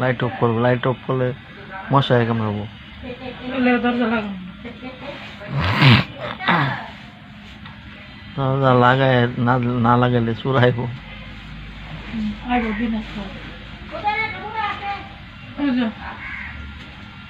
Light off করব light off করলে মশাই কামড়াবো লাগায় না না লাগাইলে চুরাইবো।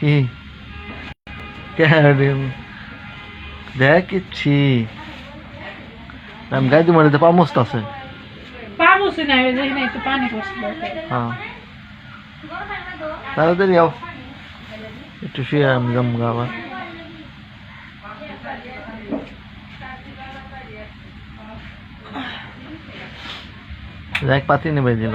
কি? আমি গাইতে মারিতে পামস্ত আছে? পাবুসি না ওই যে এখানে একটু পানি হ্যাঁ। তাড়াতাড়ি আও একটু শুয়ে আমি যাম আবার এক পাতি নেবে দিল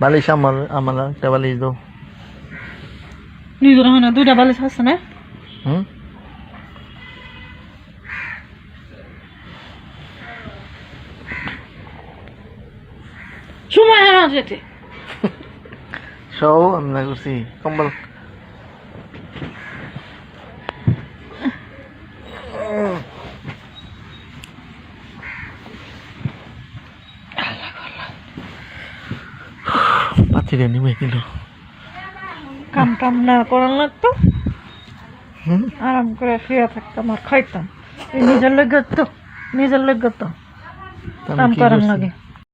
বালিশ আমার আমার একটা বালিশ দাও। নিজের হয় না দুইটা বালিশ আছে না? হুম? সময় না যেতে সব আমি না করছি। কম্বল। নিমে গেল কাম টাম না করার লাগতো। আরাম করে শুয়ে থাকতাম আর খাইতাম। নিজের লোক তো নিজের লোক তো। কাম করার লাগে।